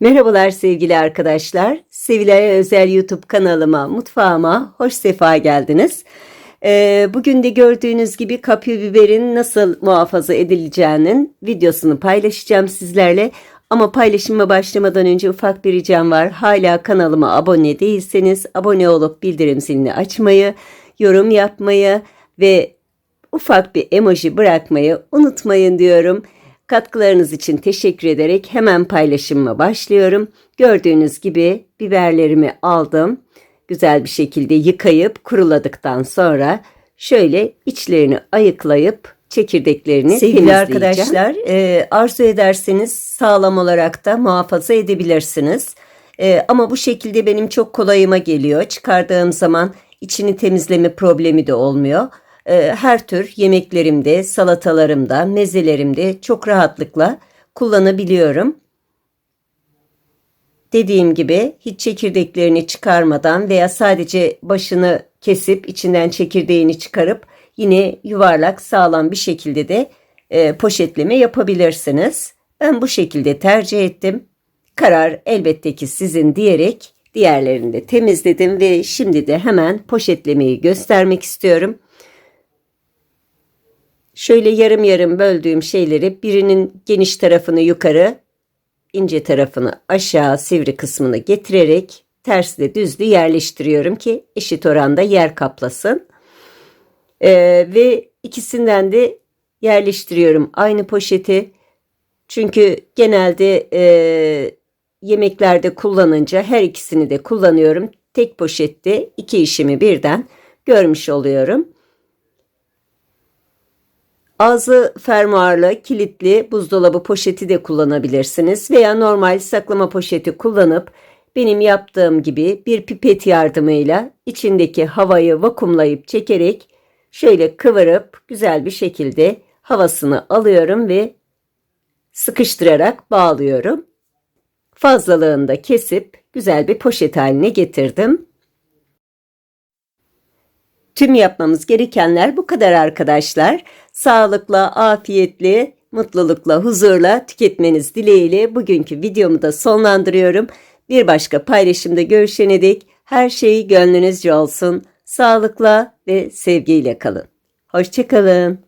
Merhabalar sevgili arkadaşlar. Sevilay'a özel YouTube kanalıma, mutfağıma hoş sefa geldiniz. Ee, bugün de gördüğünüz gibi kapya biberin nasıl muhafaza edileceğinin videosunu paylaşacağım sizlerle. Ama paylaşıma başlamadan önce ufak bir ricam var. Hala kanalıma abone değilseniz abone olup bildirim zilini açmayı, yorum yapmayı ve ufak bir emoji bırakmayı unutmayın diyorum. Katkılarınız için teşekkür ederek hemen paylaşımıma başlıyorum. Gördüğünüz gibi biberlerimi aldım. Güzel bir şekilde yıkayıp kuruladıktan sonra şöyle içlerini ayıklayıp çekirdeklerini Sevgili arkadaşlar, e, arzu ederseniz sağlam olarak da muhafaza edebilirsiniz. E, ama bu şekilde benim çok kolayıma geliyor. Çıkardığım zaman içini temizleme problemi de olmuyor. E, her tür yemeklerimde, salatalarımda, mezelerimde çok rahatlıkla kullanabiliyorum. Dediğim gibi hiç çekirdeklerini çıkarmadan veya sadece başını kesip içinden çekirdeğini çıkarıp yine yuvarlak sağlam bir şekilde de e, poşetleme yapabilirsiniz. Ben bu şekilde tercih ettim. Karar elbette ki sizin diyerek diğerlerini de temizledim ve şimdi de hemen poşetlemeyi göstermek istiyorum. Şöyle yarım yarım böldüğüm şeyleri birinin geniş tarafını yukarı, ince tarafını aşağı sivri kısmını getirerek tersle düzlü yerleştiriyorum ki eşit oranda yer kaplasın. Ee, ve ikisinden de yerleştiriyorum aynı poşeti. Çünkü genelde e, yemeklerde kullanınca her ikisini de kullanıyorum. Tek poşette iki işimi birden görmüş oluyorum. Ağzı fermuarlı, kilitli buzdolabı poşeti de kullanabilirsiniz veya normal saklama poşeti kullanıp benim yaptığım gibi bir pipet yardımıyla içindeki havayı vakumlayıp çekerek şöyle kıvırıp güzel bir şekilde havasını alıyorum ve sıkıştırarak bağlıyorum. Fazlalığını da kesip güzel bir poşet haline getirdim. Tüm yapmamız gerekenler bu kadar arkadaşlar. Sağlıkla, afiyetli, mutlulukla, huzurla tüketmeniz dileğiyle bugünkü videomu da sonlandırıyorum. Bir başka paylaşımda görüşene dek her şey gönlünüzce olsun. Sağlıkla ve sevgiyle kalın. Hoşçakalın.